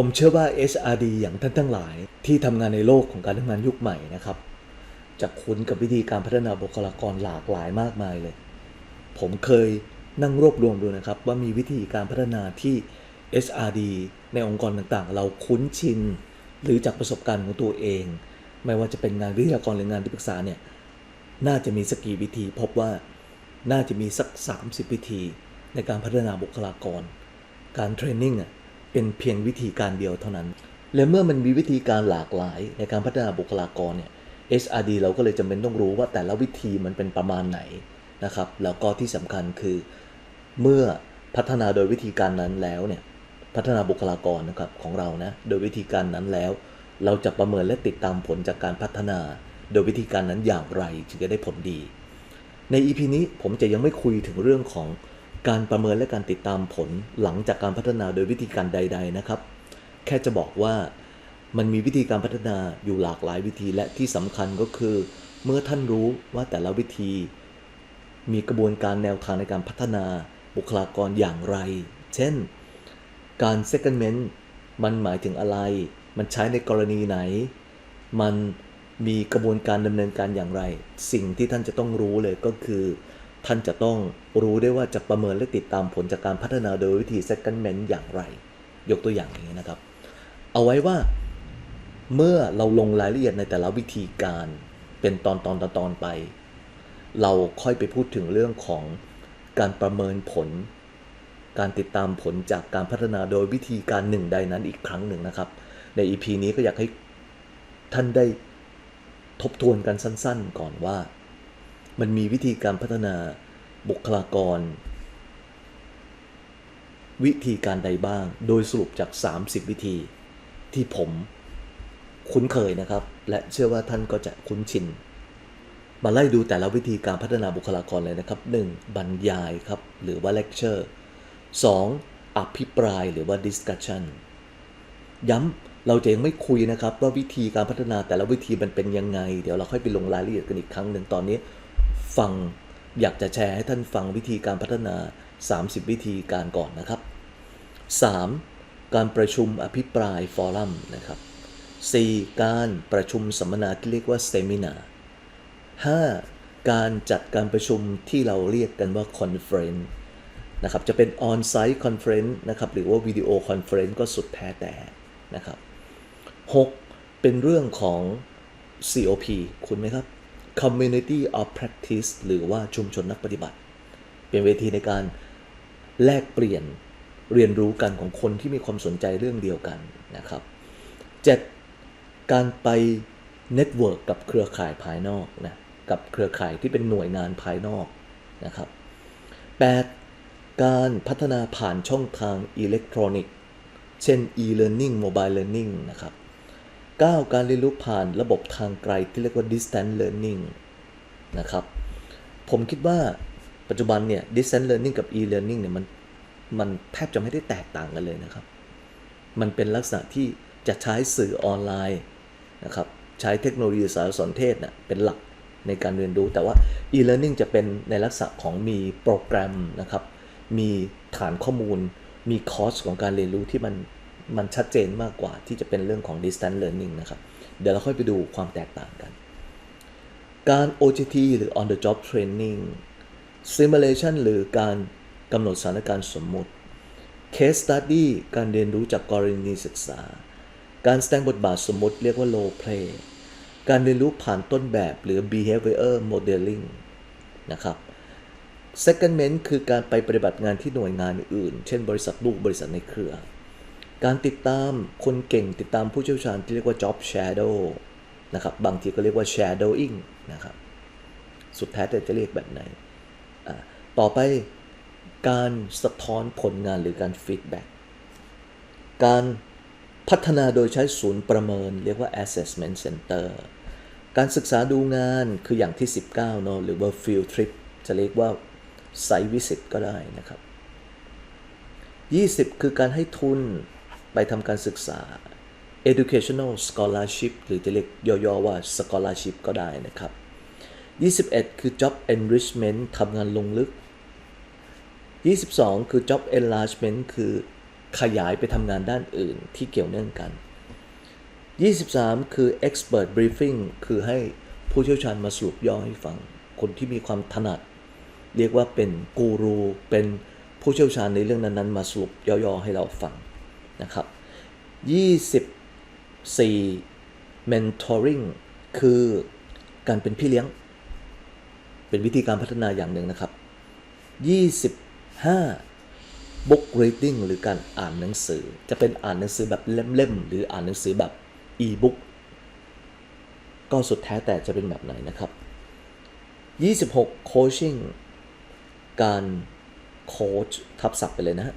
ผมเชื่อว่า HRD อย่างท่านทั้งหลาย ที่ทำงานในโลกของการทำงานยุคใหม่นะครับจะคุ้นกับวิธีการพัฒนาบุคลากรหลากหลายมากมายเลย ผมเคยนั่งรวบรวมดูนะครับ ว่ามีวิธีการพัฒนาที่ HRD ในองค์กรต่างๆ เราคุ้นชิน หรือจากประสบการณ์ของตัวเอง ไม่ว่าจะเป็นงานวิทยากรหรืองานที่ปรึกษาเนี่ยน่าจะมีสกกี่วิธี พบว่าน่าจะมีสัก 30 วิธีในการพัฒนาบุคลากร การเทรนนิ่งอะ เป็นเพียงวิธีการเดียวเท่านั้น และเมื่อมันมีวิธีการหลากหลายในการพัฒนาบุคลากรเนี่ย HRD เราก็เลยจำเป็นต้องรู้ว่าแต่ละวิธีมันเป็นประมาณไหนนะครับ แล้วก็ที่สำคัญคือเมื่อพัฒนาโดยวิธีการนั้นแล้วเนี่ยพัฒนาบุคลากรนะครับของเรานะโดยวิธีการนั้นแล้ว เราจะประเมินและติดตามผลจากการพัฒนา โดยวิธีการนั้นอย่างไรถึงจะได้ผลดี ใน EP นี้ผมจะยังไม่คุยถึงเรื่องของ การประเมินและการติดตามผลหลังจากการพัฒนาโดยวิธีการใด ๆนะครับ แค่จะบอกว่ามันมีวิธีการพัฒนาอยู่หลากหลายวิธีและที่สำคัญก็คือ เมื่อท่านรู้ว่าแต่ละวิธี มีกระบวนการแนวทางในการพัฒนาบุคลากรอย่างไร เช่น การ secondment มันหมายถึงอะไร มันใช้ในกรณีไหน มันมีกระบวนการดำเนินการอย่างไร สิ่งที่ท่านจะต้องรู้เลยก็คือ ท่านจะต้องรู้ได้ว่าจะประเมินและติดตามผลจากการพัฒนาโดยวิธี secondment อย่างไร ยกตัวอย่างอย่างนี้นะครับ เอาไว้ว่าเมื่อเราลงรายละเอียดในแต่ละวิธีการเป็นตอนตอนตอนตอนไป เราค่อยไปพูดถึงเรื่องของการประเมินผล การติดตามผลจากการพัฒนาโดยวิธีการหนึ่งใดนั้นอีกครั้งหนึ่งนะครับ ใน EP นี้ก็อยากให้ท่านได้ทบทวนกันสั้นๆ ก่อนว่า มันมีวิธีการพัฒนาบุคลากร วิธีการใดบ้าง โดยสรุปจาก 30 วิธีที่ผมคุ้นเคยนะครับ และเชื่อว่าท่านก็จะคุ้นชิน มาไล่ดูแต่ละวิธีการพัฒนาบุคลากรเลยนะครับ 1. บรรยายครับ หรือว่า lecture 2. อภิปรายหรือว่า discussion ย้ำเราจะยังไม่คุยนะครับ ว่าวิธีการพัฒนาแต่ละวิธีมันเป็นยังไง เดี๋ยวเราค่อยไปลงรายละเอียดกันอีกครั้งหนึ่งตอนนี้ ฟังอยากจะแชร์ให้ท่านฟังวิธีการพัฒนา 30 วิธีการก่อนนะครับ 3. การประชุมอภิปรายฟอรัมนะครับ 4. การประชุมสัมมนาที่เรียกว่าเซมินา 5. การจัดการประชุมที่เราเรียกกันว่าคอนเฟรนซ์นะครับ จะเป็นออนไซต์คอนเฟรนซ์นะครับ หรือว่าวิดีโอคอนเฟรนซ์ก็สุดแท้แต่นะครับ 6. เป็นเรื่องของ COP คุณไหมครับ Community of Practice หรือว่าชุมชนนักปฏิบัติ เป็นเวทีในการแลกเปลี่ยนเรียนรู้กันของคนที่มีความสนใจเรื่องเดียวกันนะครับ 7. การไปเน็ตเวิร์กกับเครือข่ายภายนอกนะกับเครือข่ายที่เป็นหน่วยงานภายนอกนะครับ 8. การพัฒนาผ่านช่องทางอิเล็กทรอนิกส์ เช่น e-learning mobile learning นะครับ 9. การเรียนรู้ผ่านระบบทางไกลที่เรียกว่า distance learning นะครับ ผมคิดว่าปัจจุบันเนี่ย distance learning กับ e-learning เนี่ยมันมันแทบจะไม่ได้แตกต่างกันเลยนะครับ มันเป็นลักษณะที่จะใช้สื่อออนไลน์นะครับ ใช้เทคโนโลยีสารสนเทศนะเป็นหลักในการเรียนรู้ แต่ว่า e-learning จะเป็นในลักษณะของมีโปรแกรมนะครับ มีฐานข้อมูล มีคอร์สของการเรียนรู้ที่มัน มันชัดเจนมากกว่าที่จะเป็นเรื่องของ distance learning นะครับ เดี๋ยวเราค่อยไปดูความแตกต่างกัน การ OJT หรือ on the job training simulation หรือการกำหนดสถานการณ์สมมุติ case study การเรียนรู้จากกรณีศึกษา การแสดงบทบาทสมมติเรียกว่า role play การเรียนรู้ผ่านต้นแบบหรือ behavior modeling นะครับ secondment คือการไปปฏิบัติงานที่หน่วยงานอื่น เช่นบริษัทลูกบริษัทในเครือ การติดตามคนเก่งติดตามผู้เชี่ยวชาญที่เรียกว่า job shadow นะครับ บางทีก็เรียกว่า shadowing นะครับ สุดแท้แต่จะเรียกแบบไหน ต่อไปการสะท้อนผลงานหรือการฟีดแบ็กการพัฒนาโดยใช้ศูนย์ประเมิน เรียกว่า assessment center การศึกษาดูงานคืออย่างที่ 19เนาะหรือว่า field trip จะเรียกว่า site visit ก็ได้นะครับ 20 คือการให้ทุน ไปทำการศึกษา educational scholarship หรือจะเรียกย่อๆว่า scholarship ก็ได้นะครับ 21 คือ job enrichment ทำงานลงลึก 22 คือ job enlargement คือขยายไปทำงานด้านอื่นที่เกี่ยวเนื่องกัน 23 คือ expert briefing คือให้ผู้เชี่ยวชาญมาสรุปย่อให้ฟัง คนที่มีความถนัด เรียกว่าเป็นกูรู เป็นผู้เชี่ยวชาญในเรื่องนั้นๆ มาสรุปย่อๆให้เราฟัง นะครับ24 mentoring คือการเป็นพี่เลี้ยง เป็นวิธีการพัฒนาอย่างหนึ่งนะครับ 25 book reading หรือการอ่านหนังสือ จะเป็นอ่านหนังสือแบบเล่มๆ หรืออ่านหนังสือแบบ e-book ก็สุดแท้แต่จะเป็นแบบไหนนะครับ 26 coaching การโค้ชทับศัพท์ไปเลยนะฮะ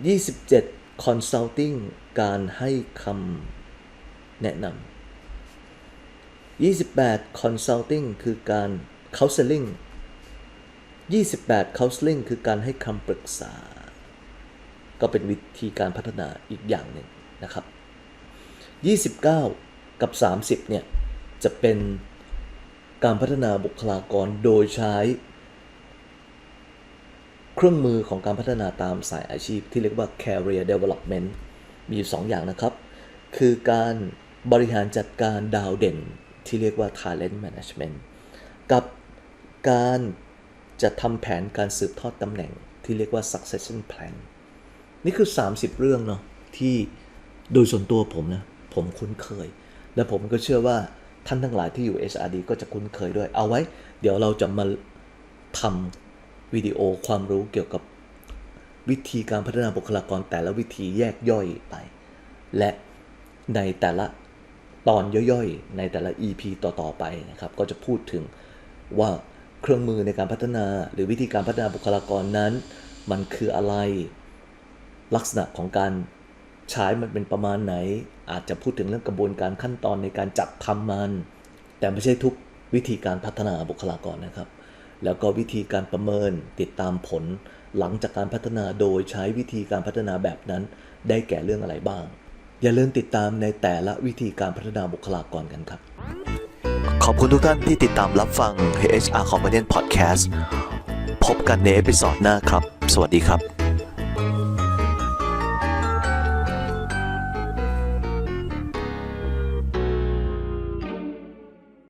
27 consulting การให้คำแนะนำ28 consulting คือการ counseling 28 counseling คือการให้คำปรึกษา ก็เป็นวิธีการพัฒนาอีกอย่างหนึ่งนะครับ 29 กับ 30 เนี่ย จะเป็นการพัฒนาบุคลากรโดยใช้ เครื่องมือของการพัฒนาตามสายอาชีพที่เรียกว่า career development มีอยู่สองอย่างนะครับ คือการบริหารจัดการดาวเด่นที่เรียกว่า talent management กับการจะทำแผนการสืบทอดตำแหน่งที่เรียกว่า succession plan นี่คือ 30 เรื่องเนาะที่โดยส่วนตัวผมนะผมคุ้นเคย และผมก็เชื่อว่าท่านทั้งหลายที่อยู่ SRD ก็จะคุ้นเคยด้วย เอาไว้ เดี๋ยวเราจะมาทำ วิดีโอความรู้เกี่ยวกับวิธีการพัฒนาบุคลากรแต่ละวิธีแยกย่อยไป และในแต่ละตอนย่อยๆ ในแต่ละ EP ต่อๆไปนะครับ ก็จะพูดถึงว่าเครื่องมือในการพัฒนาหรือวิธีการพัฒนาบุคลากรนั้น มันคืออะไร ลักษณะของการใช้มันเป็นประมาณไหน อาจจะพูดถึงเรื่องกระบวนการขั้นตอนในการจัดทำมัน แต่ไม่ใช่ทุกวิธีการพัฒนาบุคลากรนะครับ แล้วก็วิธีการประเมินติดตามผล หลังจากการพัฒนาโดยใช้วิธีการพัฒนาแบบนั้น ได้แก่เรื่องอะไรบ้าง อย่าลืมติดตามในแต่ละวิธีการพัฒนาบุคลากรกันครับ ขอบคุณทุกท่านที่ติดตามรับฟัง HR Companion Podcast พบกันในเอพิซอดหน้าครับ สวัสดีครับ